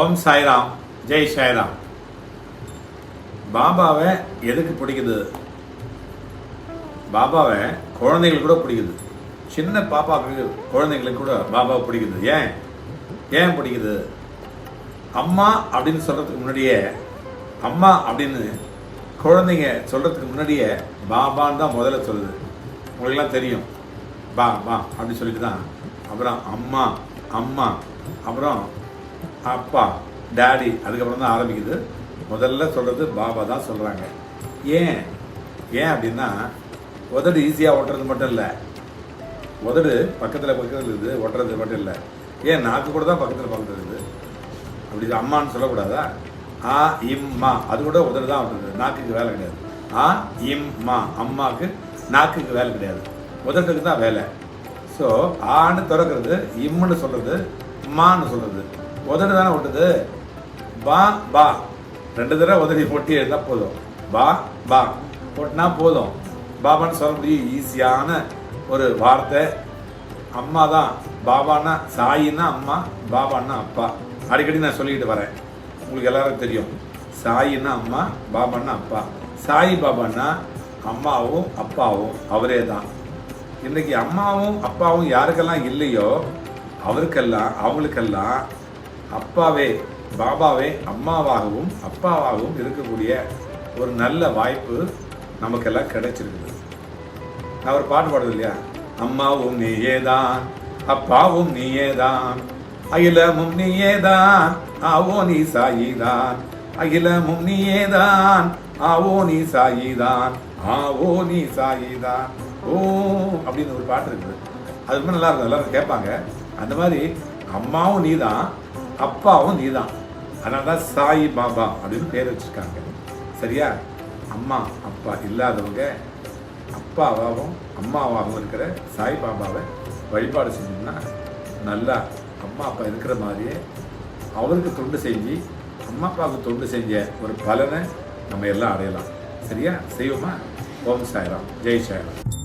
ஓம் சாய்ராம். ஜெய் சாய்ராம். பாபாவை எதுக்கு பிடிக்குது? பாபாவை குழந்தைங்களுக்கு கூட பிடிக்குது. சின்ன பாப்பாவுக்கு குழந்தைங்களுக்கு கூட பாபாவை பிடிக்குது. ஏன்? ஏன் பிடிக்குது? அம்மா அப்படின்னு சொல்கிறதுக்கு முன்னாடியே அம்மா அப்படின்னு குழந்தைங்க சொல்கிறதுக்கு முன்னாடியே பாபான்னு தான் முதல்ல சொல்லுது. உங்களுக்கெல்லாம் தெரியும். பா பா அப்படின்னு சொல்லிட்டு தான் அப்புறம் அம்மா அம்மா அப்புறம் அப்பா டேடி அதுக்கப்புறம் தான் ஆரம்பிக்குது. முதல்ல சொல்கிறது பாபா தான் சொல்கிறாங்க ஏன்? ஏன் அப்படின்னா உதடு ஈஸியாக ஓட்டுறது மட்டும் இல்லை. உதடு பக்கத்தில் பக்கத்தில் இருக்குது ஒட்டுறது மட்டும் இல்லை. ஏன்? நாக்கு கூட தான் பக்கத்தில் பக்கத்தில் இருக்குது. அப்படி அம்மான்னு சொல்லக்கூடாதா? ஆ இம்மா அது கூட உதடு தான் ஓட்டுறது. நாக்குக்கு வேலை கிடையாது. ஆ இம்மா அம்மாவுக்கு நாக்குக்கு வேலை கிடையாது. உதட்டுக்கு தான் வேலை. ஸோ ஆன்னு திறக்கிறது இம்முன்னு சொல்கிறது மான்னு சொல்கிறது உதடு தானே ஓட்டுது? பா பா. ரெண்டு தடவை உதடி ஒட்டி எழுந்தால் போதும். பா பா. போட்டினா போதும். பாபான்னு சொல்ல முடியும். ஈஸியான ஒரு வார்த்தை. அம்மா தான். பாபான்னா சாயின்னா அம்மா பாபான்னா அப்பா. அடிக்கடி நான் சொல்லிக்கிட்டு வரேன். உங்களுக்கு எல்லாரும் தெரியும். சாயின்னா அம்மா பாபான்னா அப்பா. சாய் பாபான்னா அம்மாவும் அப்பாவும். அவரே தான். இன்றைக்கி அம்மாவும் அப்பாவும் யாருக்கெல்லாம் இல்லையோ அவருக்கெல்லாம் அவங்களுக்கெல்லாம் அப்பாவே பாபாவே அம்மாவாகவும் அப்பாவாகவும் இருக்கக்கூடிய ஒரு நல்ல வாய்ப்பு நமக்கெல்லாம் கிடைச்சிருக்குது. அவர் பாட்டு பாடுது இல்லையா? அம்மாவும் நீயேதான் அப்பாவும் நீயே தான் அகிலமும் நீயேதான் ஆவோ நீ சாயிதான் அகிலமும் நீயேதான் ஆவோ நீ சாயிதான் ஆவோ நீ சாயிதான். ஓ அப்படின்னு ஒரு பாட்டு இருக்குது. அது ரொம்ப நல்லா இருக்கும் எல்லாரும் கேட்பாங்க. அந்த மாதிரி அம்மாவும் நீ தான் அப்பாவும் நீதான். அதனால தான் சாய் பாபா அப்படின்னு பேர் வச்சிருக்காங்க. சரியா? அம்மா அப்பா இல்லாதவங்க அப்பாவாகவும் அம்மாவாகவும் இருக்கிற சாய் பாபாவை வழிபாடு செஞ்சோம்னா நல்லா அம்மா அப்பா இருக்கிற மாதிரியே அவருக்கு தொண்டு செஞ்சு அம்மா அப்பாவுக்கு தொண்டு செஞ்ச ஒரு பலனை நம்ம எல்லாம் அடையலாம். சரியா? செய்வோமா? ஓம் சாய்ராம். ஜெய் சாய்ராம்.